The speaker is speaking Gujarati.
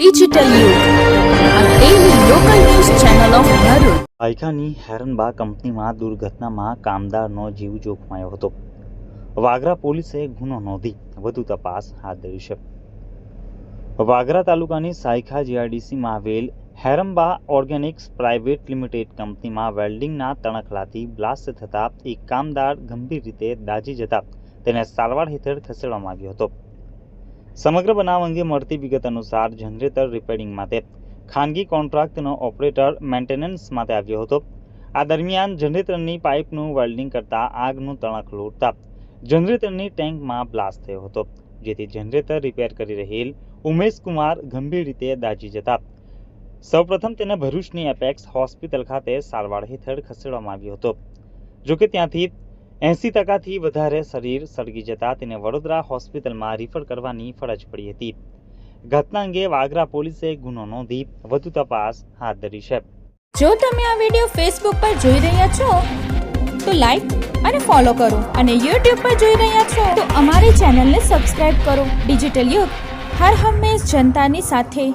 ડિજિટલ યુગ હેરનબા કંપનીમાં દુર્ઘટનામાં કામદારનો જીવ જોખમાયો હતો. વાગરા પોલીસે ગુનો નોંધી વધુ તપાસ હાથ ધરી છે. વાગરા તાલુકાની સાયખા જીઆરડીસીમાં આવેલ હેરમ્બા ઓર્ગેનિક્સ પ્રાઇવેટ લિમિટેડ કંપનીમાં વેલ્ડિંગના તણખલાથી બ્લાસ્ટ થતા એક કામદાર ગંભીર રીતે દાઝી જતા તેને સારવાર હેઠળ ખસેડવામાં આવ્યો હતો. સમગ્ર બનાવ અંગે મળતી વિગત અનુસાર જનરેટર રિપેરિંગ માટે ખાનગી કોન્ટ્રાક્ટનો ઓપરેટર મેન્ટેનન્સ માટે આવ્યો હતો. આ દરમિયાન જનરેટરની પાઇપનું વેલ્ડિંગ કરતા આગનું તણક લૂટતા જનરેટરની ટેન્કમાં બ્લાસ્ટ થયો હતો, જેથી જનરેટર રિપેર કરી રહેલ ઉમેશ કુમાર ગંભીર રીતે દાઝી જતા. સૌપ્રથમ તેને ભરૂચની એપેક્સ હોસ્પિટલ ખાતે સારવાર હેઠળ ખસેડવામાં આવ્યો હતો. જોકે ત્યાંથી એંસી ટકાથી વધારે શરીર સળગી જતા તેને વડોદરા હોસ્પિટલમાં રિફર કરવાની ફરજ પડી હતી. ઘટના અંગે વાગરા પોલીસે ગુનો નોંધી વધુ તપાસ હાથ ધરી છે. જો તમે આ વિડિયો ફેસબુક પર જોઈ રહ્યા છો, તો લાઈક અને ફોલો કરો અને યુટ્યુબ પર જોઈ રહ્યા છો, તો અમારી ચેનલને સબસ્ક્રાઇબ કરો. ડિજિટલ યુગ હર હંમેશ જનતાની સાથે